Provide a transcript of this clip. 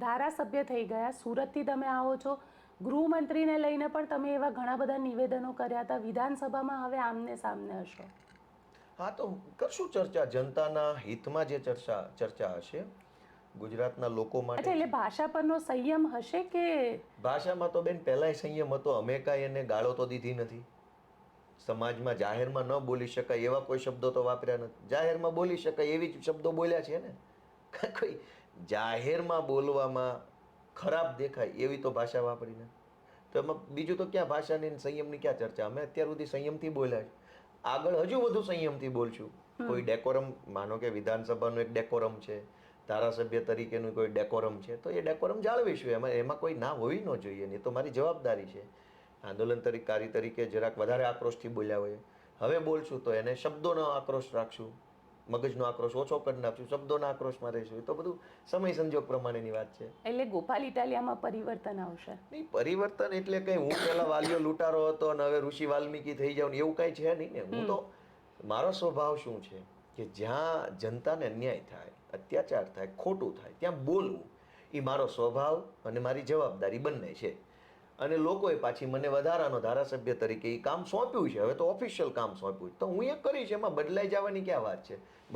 ધારાસભ્ય થઈ ગયા. સુરતથી તમે આવો છો. ગૃહમંત્રીને લઈને પણ તમે એવા ઘણા બધા નિવેદનો કર્યા હતા. વિધાનસભામાં હવે આમને સામને હશો. હા તો કરશું ચર્ચા? જનતાના હિતમાં જે ચર્ચા ચર્ચા હશે? ગુજરાતના લોકો માટે એટલે ભાષા પરનો સંયમ હશે કે ભાષામાં તો બેન પહેલાંય સંયમ હતો. અમે કાંઈ એને ગાળો તો દીધી નથી. સમાજમાં જાહેરમાં ન બોલી શકાય એવા કોઈ શબ્દો તો વાપર્યા નથી. જાહેરમાં બોલી શકાય એવી જ શબ્દો બોલ્યા છે ને? કોઈ જાહેરમાં બોલવામાં ખરાબ દેખાય એવી તો ભાષા વાપરીને. તો એમાં બીજું તો ક્યાં ભાષાની સંયમની ક્યાં ચર્ચા? અમે અત્યાર સુધી સંયમથી બોલ્યા છે. આગળ હજુ વધુ સંયમથી બોલશું. કોઈ ડેકોરમ માનો કે વિધાનસભાનું એક ડેકોરમ છે ધારાસભ્ય તરીકેનું કોઈ ડેકોરમ છે તો એ ડેકોરમ જાળવીશું. એમાં એમાં કોઈ ના હોવી ન જોઈએ ને એ તો મારી જવાબદારી છે. આંદોલન તરીકારી તરીકે જરાક વધારે આક્રોશથી બોલ્યા હોય. હવે બોલશું તો એને શબ્દોનો આક્રોશ રાખશું. મગજનો આક્રોશ ઓછો કરી નાખશું શબ્દોના આક્રોશમાં રહીશું એ તો બધું સમય સંજોગ પ્રમાણેની વાત છે. એટલે ગોપાલ ઇટાલિયામાં પરિવર્તન આવશે. નહીં પરિવર્તન એટલે કંઈ હું પહેલાં વાલીઓ લૂંટારો હતો અને હવે ઋષિ વાલ્મીકી થઈ જાઉં એવું કાંઈ છે નહીં ને. હું તો મારો સ્વભાવ શું છે કે જ્યાં જનતાને અન્યાય થાય અત્યાચાર થાય ખોટું થાય ત્યાં બોલવું એ મારો સ્વભાવ અને મારી જવાબદારી બંને છે. અને લોકોએ પાછી મને વધારાનો ધારાસભ્ય તરીકે એ કામ સોંપ્યું છે હવે તો ઓફિશિયલ કામ સોંપ્યું. તો હું એ કરીશ, એમાં બદલાઈ જવાની ક્યાં વાત છે